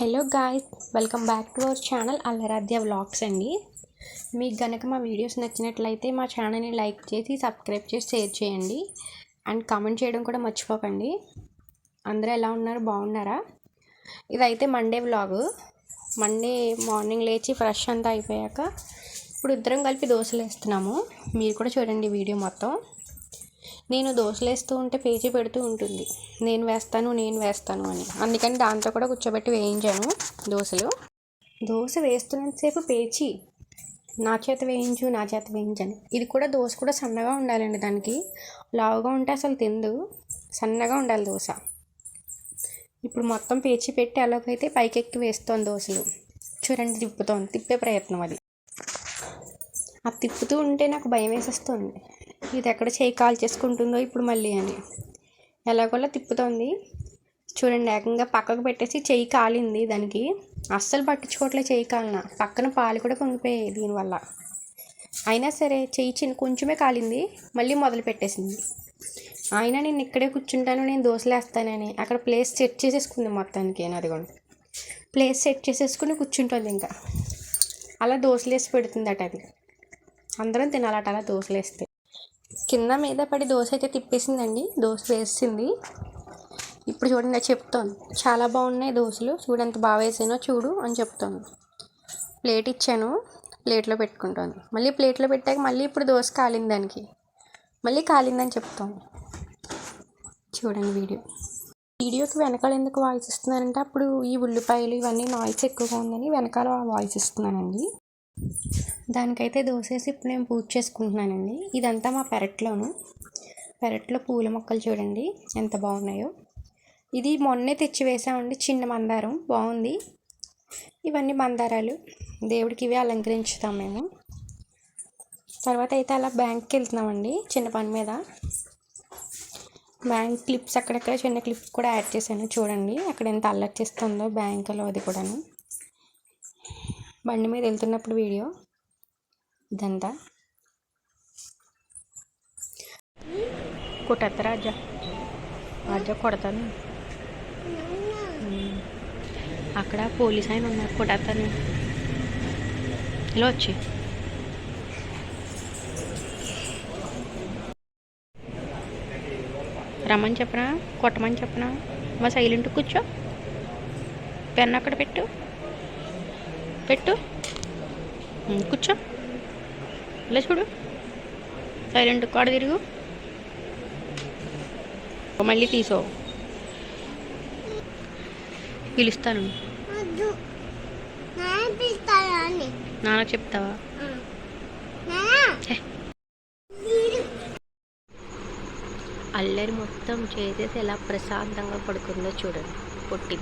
Hello guys welcome back to our channel Allaradhya vlogs అండి. మీకు గనక మా వీడియోస్ నచ్చినట్లయితే మా ఛానల్ని లైక్ చేసి సబ్స్క్రైబ్ చేసి షేర్ చేయండి. అండ్ కామెంట్ చేయడం కూడా మర్చిపోకండి. అందరూ ఎలా ఉన్నారు? బాగున్నారా? ఇదైతే మండే వ్లాగ్. మండే మార్నింగ్ లేచి ఫ్రెష్ అంతా అయిపోయాక ఇప్పుడు ఇద్దరం కలిపి దోశలు వేస్తున్నాము మీరు కూడా చూడండి వీడియో మొత్తం. నేను దోశలు వేస్తూ ఉంటే పేజీ పెడుతూ ఉంటుంది. నేను వేస్తాను నేను వేస్తాను అని. అందుకని దాంతో కూడా కూర్చోబెట్టి వేయించాను దోశలు. దోశ వేస్తున్నంతసేపు పేచి. నా చేత వేయించు నా చేత వేయించని ఇది కూడా దోశ కూడా సన్నగా ఉండాలండి దానికి. లావుగా ఉంటే అసలు తిందు. సన్నగా ఉండాలి దోశ. ఇప్పుడు మొత్తం పేచి పెట్టి అలాగైతే పైకెక్కి వేస్తాను దోశలు. చూడండి తిప్పుతోంది. తిప్పే ప్రయత్నం అది. అది తిప్పుతూ ఉంటే నాకు భయం వేసేస్తుంది. ఇది ఎక్కడ చేయి కాల్ చేసుకుంటుందో ఇప్పుడు మళ్ళీ అని. ఎలాగోలా తిప్పుతోంది. చూడండి ఏకంగా పక్కకు పెట్టేసి చెయ్యి కాలింది దానికి. అస్సలు పట్టించుకోవట్లే చెయ్యి కాలిన. పక్కన పాలు కూడా పొంగిపోయాయి దీనివల్ల. అయినా సరే చెయ్యి చిన్న కొంచెమే కాలింది. మళ్ళీ మొదలు పెట్టేసింది. అయినా నేను ఇక్కడే కూర్చుంటాను నేను దోశలు వేస్తానని. అక్కడ ప్లేస్ సెట్ చేసేసుకుంది మొత్తానికి అది కూడా ప్లేస్ సెట్ చేసేసుకుని కూర్చుంటుంది ఇంకా. అలా దోశలు వేసి పెడుతుందట అది. అందరం తినాలట అలా దోశలు వేస్తే కింద మీద పడి దోశ అయితే తిప్పేసిందండి. దోశ వేసింది. ఇప్పుడు చూడండి అది చెప్తాను చాలా బాగున్నాయి దోశలు. చూడు ఎంత బాగా వేసానో చూడు అని చెప్తాను ప్లేట్ ఇచ్చాను. ప్లేట్లో పెట్టుకుంటాను మళ్ళీ ప్లేట్లో పెట్టాక మళ్ళీ ఇప్పుడు దోశ కాలింది దానికి. మళ్ళీ కాలిందని చెప్తాను చూడండి వీడియో. వీడియోకి వెనకాల ఎందుకు వాయిస్ ఇస్తున్నానంటే అప్పుడు ఈ ఉల్లిపాయలు ఇవన్నీ నాయిస్ ఎక్కువగా ఉందని వెనకాల వాయిస్ ఇస్తున్నానండి. దానికైతే దోసేసి ఇప్పుడు నేను పూజ చేసుకుంటున్నానండి. ఇదంతా మా పెరట్లోను. పెరట్లో పూల మొక్కలు చూడండి ఎంత బాగున్నాయో. ఇది మొన్నే తెచ్చి వేసామండి చిన్న మందారం. బాగుంది. ఇవన్నీ మందారాలు. దేవుడికి ఇవి అలంకరించుతాం మేము. తర్వాత అయితే అలా బ్యాంక్కి వెళ్తున్నామండి చిన్న పని మీద. బ్యాంక్ క్లిప్స్ అక్కడక్కడ చిన్న క్లిప్స్ కూడా యాడ్ చేశాను చూడండి అక్కడ ఎంత అల్లరి చేస్తుందో బ్యాంకులో అది కూడాను. బండి మీద వెళ్తున్నప్పుడు వీడియో ఇదంతా. కొట్టద్దు రాజా. రాజా కొడతాను. అక్కడ పోలీస్ ఆయన ఉన్నారు కొట్టేస్తాను ఇలా వచ్చి. రమ్మని చెప్పనా? కొట్టమని చెప్పనా? మా సైలెంట్ కూర్చో. పెన్ను అక్కడ పెట్టు. పెట్టు. కూర్చో. ఇలా చూడు సైలెంట్ కాడ తిరుగు. మళ్ళీ తీసో. పిలుస్తాను. నాన్న చెప్తావా? అల్లరి మొత్తం చేసేసి ఎలా ప్రశాంతంగా పడుకుందో చూడండి. పొట్టి.